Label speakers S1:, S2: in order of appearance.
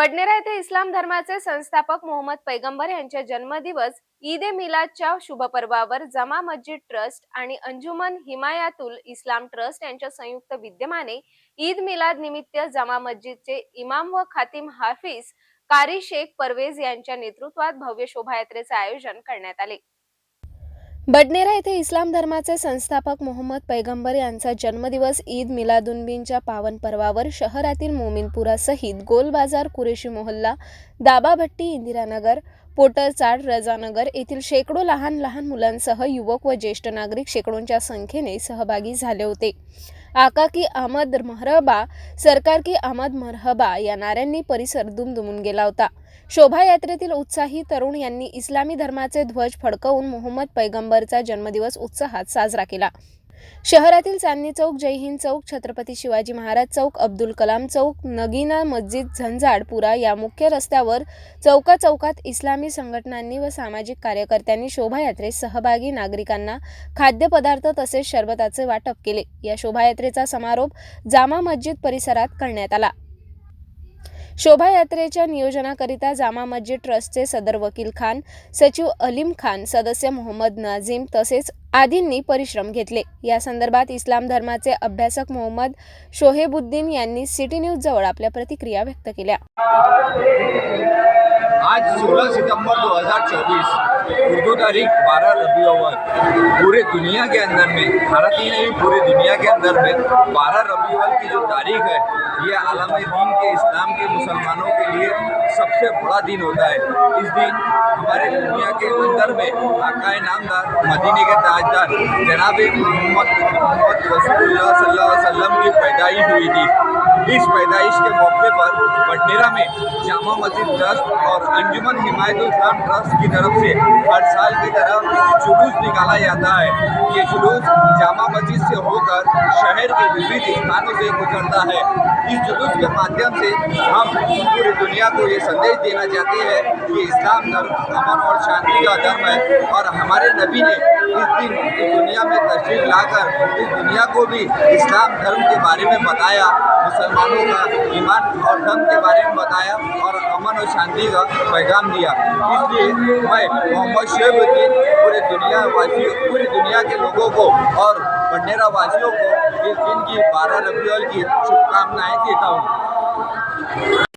S1: पडनेरा येथे इस्लाम धर्माचे संस्थापक मोहम्मद पैगंबर यांच्या जन्मदिवस ईद ए मिलादच्या शुभपर्वावर जमा मस्जिद ट्रस्ट आणि अंजुमन हिमायातुल इस्लाम ट्रस्ट यांच्या संयुक्त विद्यमाने ईद मिलाद निमित्त जमा मस्जिदचे इमाम व खातिम हाफिज कारी शेख परवेज यांच्या नेतृत्वात भव्य शोभायात्रेचे आयोजन करण्यात आले. बडनेरा येथे इस्लाम धर्माचे संस्थापक मोहम्मद पैगंबर यांचा जन्मदिवस ईद मिलादुनबीनच्या पावन पर्वावर शहरातील मोमिनपुरासहित गोल बाजार कुरेशी मोहल्ला दाबाभट्टी इंदिरानगर पोटरचाड रजानगर येथील शेकडो लहान लहान मुलांसह युवक व ज्येष्ठ नागरिक शेकडोंच्या संख्येने सहभागी झाले होते. आका की अहमद महरबा सरकार की अहमद मरहबा या नाऱ्यांनी परिसर दुमदुमून गेला होता. शोभायात्रेतील उत्साही तरुण यांनी इस्लामी धर्माचे ध्वज फडकवून मोहम्मद पैगंबरचा जन्मदिवस उत्साहात साजरा केला. शहरातील चांदणी चौक जय हिंद चौक छत्रपती शिवाजी महाराज चौक अब्दुल कलाम चौक नगीना मस्जिद झंझाडपुरा या मुख्य रस्त्यावर चौका चौकात इस्लामी संघटनांनी व सामाजिक कार्यकर्त्यांनी शोभायात्रेत सहभागी नागरिकांना खाद्यपदार्थ तसेच शरबताचे वाटप केले. या शोभायात्रेचा समारोप जामा मस्जिद परिसरात करण्यात आला. शोभायात्रेच्या नियोजनाकरिता जामा मस्जिद ट्रस्टचे सदर वकील खान सचिव अलीम खान सदस्य मोहम्मद नाझीम तसेच आदींनी परिश्रम घेतले. या संदर्भात इस्लाम धर्माचे अभ्यासक मोहम्मद शोहेबुद्दीन यांनी सिटी न्यूज जवळ आपल्या प्रतिक्रिया व्यक्त केल्या.
S2: आज 16 सितंबर 2024 उर्दू तारीख 12 रबी अव्वल पूरे दुनिया के अंदर में भारत ही नहीं पूरी दुनिया के अंदर में 12 रबी अव्वल की जो तारीख है ये आलम दीन के इस्लाम सबसे बड़ा दिन होता है। इस दिन हमारे दुनिया के अंदर में आकाए नामदार मदीने के ताजदार जनाब मोहम्मद मोहम्मद की पैदाइश हुई थी। इस पैदाइश के मौके पर बडनेरा में जामा मस्जिद ट्रस्ट और अंजुमन हिमायत इस्लाम ट्रस्ट की तरफ़ से हर साल की तरह जुलूस निकाला जाता है। ये जुलूस जामा मस्जिद से होकर शहर के विभिन्न स्थानों से गुजरता है। इस जुलूस के माध्यम से हम पूरी दुनिया को ये संदेश देना चाहते हैं कि इस्लाम धर्म अमन और शांति का धर्म है और हमारे नबी ने इस दिन इस दुनिया में तशरीफ़ लाकर, इस दुनिया को भी इस्लाम धर्म के बारे में बताया, मुसलमानों का ईमान और धर्म के बारे में बताया और अमन और शांति का पैगाम दिया। इसलिए मैं मोहम्मद शेबुद्दीन पूरे दुनिया वासी पूरी दुनिया के लोगों को और बडनेरा वासियों को इस दिन की बारह रबी की शुभकामनाएँ देता हूँ।